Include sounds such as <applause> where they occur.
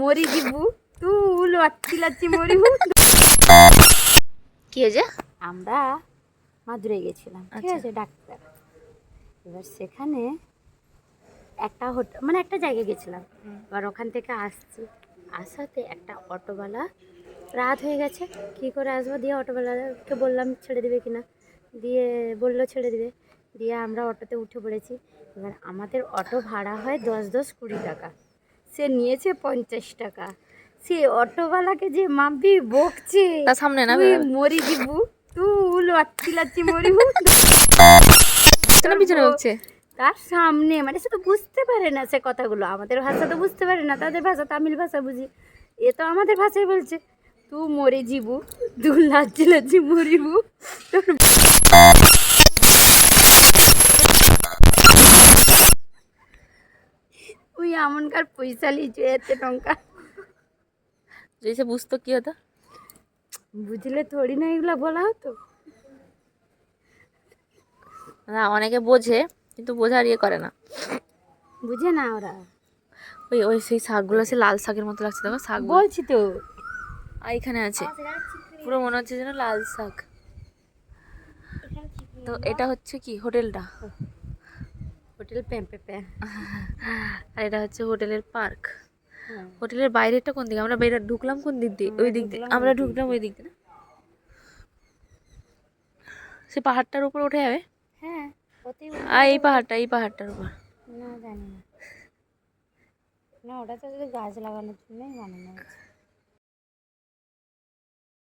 মরি যাব তুই লাচ্ছি লাচ্ছি মরিবু কি হয়েছে? আমরা মাদুরে গেছিলাম ঠিক আচ্ছা। আছে ডাক্তার। এবার সেখানে একটা হোটেল মানে একটা জায়গায় গেছিলাম। এবার ওখান থেকে আসছি। আসাতে একটা অটোওয়ালা রাত হয়ে গেছে। কী করে আসব? দিয়ে অটোওয়ালাকে বললাম ছেড়ে দিবে কিনা দিয়ে বলল ছেড়ে দিবে। দিয়ে আমরা অটোতে উঠে পড়েছি। এবার আমাদের অটো ভাড়া হয় দশ দশ কুড়ি টাকা। সে নিয়েছে পঞ্চাশ টাকা। সে অটোওয়ালাকে যে মাপবি বকছে। তার সামনে না মরি দিবু তুই লাচ্ছি লাচ্ছি মরিবু পিছনে পিছনে তার সামনে মানে সে তো বুঝতে পারে না সে কথাগুলো। আমাদের ভাষা তো বুঝতে পারে না তাদের ভাষা তামিল ভাষা বুঝি। এ তো আমাদের ভাষায় বলছে। তুই মরে যাবু তুই লাচ্ছি লাচ্ছি মরিবু তোর লিচু এতে টঙ্কা যদি সে বুঝতো কি হতো বুঝলে থোড়ি না এগুলো বলা হতো? না অনেকে বোঝে কিন্তু বোঝার ইয়ে করে না। বুঝে না ওরা। ওই ওই সেই শাকগুলো সে লাল শাকের মতো লাগছে দেখো শাক বলছি তো। আর এখানে আছে। পুরো মনে হচ্ছে যেন লাল শাক। তো এটা হচ্ছে কি? হোটেলটা? হোটেল প্যাম্পে প্যা <laughs> আর এটা হচ্ছে হোটেলের পার্ক। হোটেলের বাইরেটা কোন দিকে? আমরা বাইরে ঢুকলাম কোন দিক দিয়ে? ওই দিক দিয়ে। আমরা ঢুকলাম ওই দিক দিয়ে না? সে পাহাড়টার উপর উঠে যাবে? হ্যাঁ আর এই পাহাড়টা এই পাহাড়টার উপর। না জানি না। না ওটা তো গাছ লাগানোর জন্যই বানানো হয়েছে